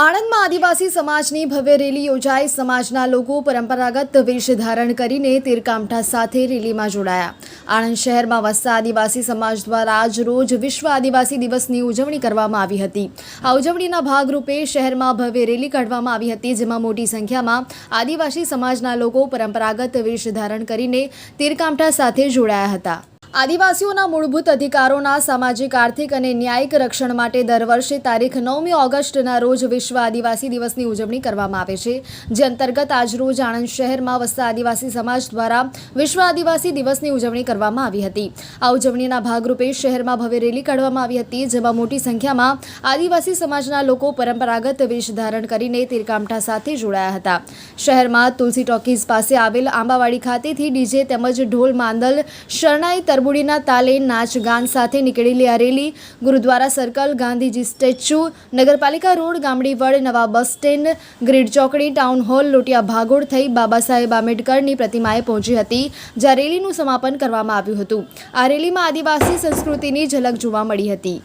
આણંદમાં આદિવાસી સમાજની ભવ્ય રેલી યોજાઈ. સમાજના લોકો પરંપરાગત વેશ ધારણ કરીને તીરકામઠા સાથે રેલીમાં જોડાયા. આણંદ શહેરમાં વસતા આદિવાસી સમાજ દ્વારા આજ રોજ વિશ્વ આદિવાસી દિવસની ઉજવણી કરવામાં આવી હતી. આ ઉજવણીના ભાગરૂપે શહેરમાં ભવ્ય રેલી કાઢવામાં આવી હતી, જેમાં મોટી સંખ્યામાં આદિવાસી સમાજના લોકો પરંપરાગત વેશ ધારણ કરીને તીરકામઠા સાથે જોડાયા હતા. આદિવાસીઓના મૂળભૂત અધિકારોના સામાજિક, આર્થિક અને ન્યાયિક રક્ષણ માટે દર વર્ષે તારીખ નવમી ઓગસ્ટના રોજ વિશ્વ આદિવાસી દિવસની ઉજવણી કરવામાં આવે છે, જે અંતર્ગત આજરોજ આણંદ શહેરમાં વસતા આદિવાસી સમાજ દ્વારા વિશ્વ આદિવાસી દિવસની ઉજવણી કરવામાં આવી હતી. આ ઉજવણીના ભાગરૂપે શહેરમાં ભવ્ય રેલી કાઢવામાં આવી હતી, જેમાં મોટી સંખ્યામાં આદિવાસી સમાજના લોકો પરંપરાગત વેશ ધારણ કરીને તીરકામઠા સાથે જોડાયા હતા. શહેરમાં તુલસી ટોકીઝ પાસે આવેલ આંબાવાડી ખાતેથી ડીજે તેમજ ઢોલ, માંદલ, શરણાઈ તરબુડીના તાલે નાચ ગાન સાથે નીકળેલી આ rally Gurudwara circle, Gandhiji statue, નગરપાલિકા રોડ ગામડીવડ નવા બસ સ્ટેન્ડ, ગ્રીડ ચોકડી, ટાઉન હોલ, લોટિયા ભાગોળ થઈ બાબા સાહેબ આંબેડકરની પ્રતિમાએ પહોંચી હતી, જ્યાં રેલીનું સમાપન કરવામાં આવ્યું હતું. આ રેલીમાં આદિવાસી સંસ્કૃતિની ઝલક જોવા મળી હતી.